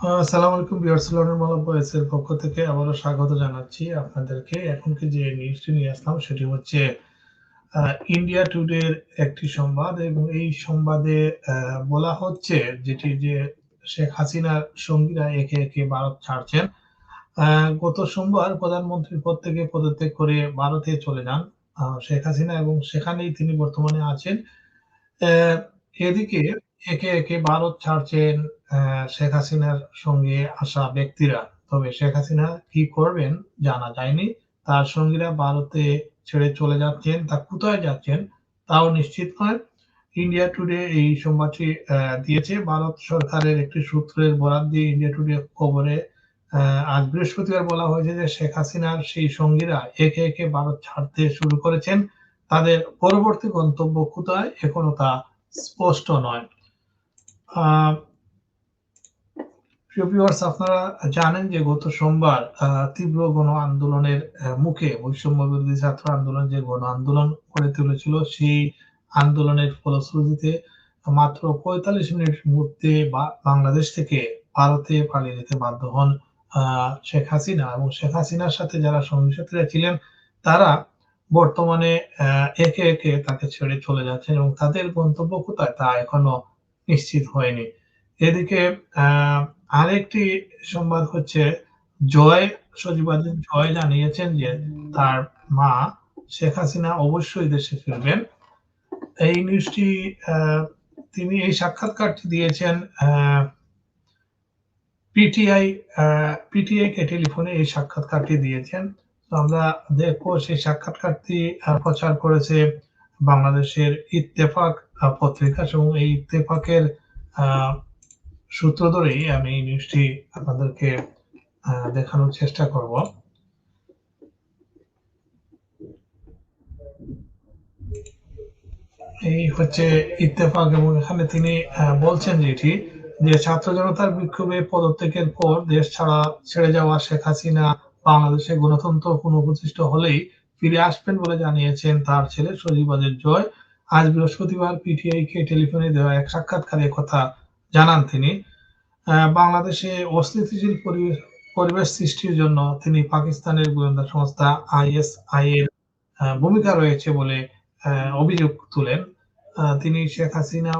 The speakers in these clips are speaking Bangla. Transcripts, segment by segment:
আসসালামু আলাইকুম ভিউয়ার্স, লন্ডন মালা বয়েসের পক্ষ থেকে আবারও স্বাগত জানাচ্ছি আপনাদেরকে। এখন কি যে নিউজটি নিয়ে আসলাম, সেটি হচ্ছে ইন্ডিয়া টুডের একটি সংবাদ এবং এই সংবাদে বলা হচ্ছে যেটি যে শেখ হাসিনার সঙ্গীরা একে একে ভারত ছাড়ছেন। গত সোমবার প্রধানমন্ত্রীর পদ থেকে পদত্যাগ করে ভারতে চলে যান শেখ হাসিনা এবং সেখানেই তিনি বর্তমানে আছেন। এদিকে একে একে ভারত ছাড়ছেন শেখ হাসিনার সঙ্গে আসা ব্যক্তিরা। তবে শেখ হাসিনা কি করবেন জানা যায়নি। তার সঙ্গীরা ভারতে ছেড়ে চলে যাচ্ছেন, তা কোথায় যাচ্ছেন তাও নিশ্চিত নয়। ইন্ডিয়া টুডে এই সংবাদটি দিয়েছে। ভারত সরকারের একটি সূত্রের বরাদ দিয়ে ইন্ডিয়া টুডে খবরে আজ বৃহস্পতিবার বলা হয়েছে যে শেখ হাসিনার সেই সঙ্গীরা একে একে ভারত ছাড়তে শুরু করেছেন। তাদের পরবর্তী গন্তব্য কোথায় এখনও তা স্পষ্ট নয়। প্রিয় ভিউয়ার্স আপনারা জানেন যে গত সোমবার তীব্র গণ আন্দোলনের মুখে বৈষম্য বিরোধী ছাত্র আন্দোলন যে গণ আন্দোলন করে তুলেছিল, সেই আন্দোলনের ফলশ্রুতিতে মাত্র পঁয়তাল্লিশ মিনিট মধ্যে বাংলাদেশ থেকে ভারতে পালিয়ে যেতে বাধ্য হন শেখ হাসিনা। এবং শেখ হাসিনার সাথে যারা সঙ্গী ছিলেন, তারা বর্তমানে একে একে তাকে ছেড়ে চলে যাচ্ছেন এবং তাদের গন্তব্য কোথায় তা এখনও নিশ্চিত হয়নি। এদিকে আরেকটি সংবাদ হচ্ছে, জয় সজীবাদী জয় জানিয়েছেন যে তার মা শেখ হাসিনা অবশ্যই দেশে ফিরবেন। এই নিউজটি তিনি এই সাক্ষাৎকারটি দিয়েছেন পিটিআই পিটিআই কে টেলিফোনে এই সাক্ষাৎকারটি দিয়েছেন। তো আমরা দেখব সেই সাক্ষাৎকারটি প্রচার করেছে বাংলাদেশের ইত্তেফাক পত্রিকা এবং এই ইত্তেফাকের সূত্র ধরেই আমি এই নিউজটি আপনাদেরকে দেখানোর চেষ্টা করব। এই হচ্ছে ইত্তেফাক এবং এখানে তিনি বলছেন যেটি যে ছাত্র জনতার বিক্ষোভে পদত্যাগের পর দেশ ছাড়া, ছেড়ে যাওয়া শেখ হাসিনা বাংলাদেশে গণতন্ত্র পুনঃপ্রতিষ্ঠিত হলেই ফিরে আসবেন বলে জানিয়েছেন তার ছেলে সজীবাদের জয়। আজ বৃহস্পতিবার পিটিআই কে টেলিফোনে দেওয়া এক সাক্ষাৎকারে কথা জানান তিনি। বাংলাদেশে অস্থিতিশীল পরিবেশ সৃষ্টির জন্য তিনি পাকিস্তানের গোয়েন্দা সংস্থা আইএসআই এর ভূমিকা রয়েছে বলে অভিযোগ তুলেন। তিনি শেখ হাসিনা,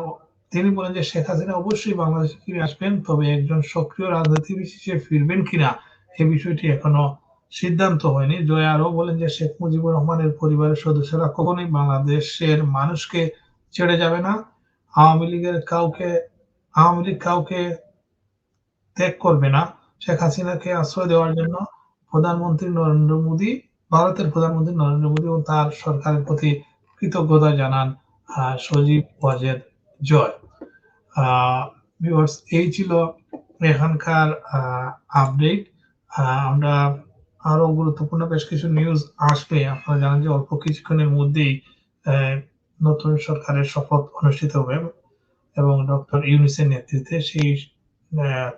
তিনি বলেন যে শেখ হাসিনা অবশ্যই বাংলাদেশে ফিরে আসবেন, তবে একজন সক্রিয় রাজনীতিবিদ হিসেবে ফিরবেন কিনা এ বিষয়টি এখনও সিদ্ধান্ত হয়নি। জয় আরও বলেন যে শেখ মুজিবুর রহমানের পরিবারের সদস্যরা কখনোই বাংলাদেশের মানুষকে ছেড়ে যাবে না। আওয়ামী লীগের কাউকে, আওয়ামী লীগ কাউকে ত্যাগ করবে না। শেখ হাসিনাকে আশ্রয় দেওয়ার জন্য প্রধানমন্ত্রী নরেন্দ্র মোদী, ভারতের প্রধানমন্ত্রী নরেন্দ্র মোদী ও তার সরকারের প্রতি কৃতজ্ঞতা জানান সজীব ওয়াজেদ জয়। এই ছিল এখানকার আপডেট আমরা আরও গুরুত্বপূর্ণ বেশ কিছু নিউজ আসবে। আপনারা জানেন যে অল্প কিছুক্ষণের মধ্যেই নতুন সরকারের শপথ অনুষ্ঠিত হবে এবং ডক্টর ইউনিসের নেতৃত্বে সেই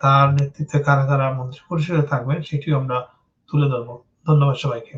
তার নেতৃত্বে কারা কারা মন্ত্রী পরিষদে থাকবেন, সেটিও আমরা তুলে ধরবো। ধন্যবাদ সবাইকে।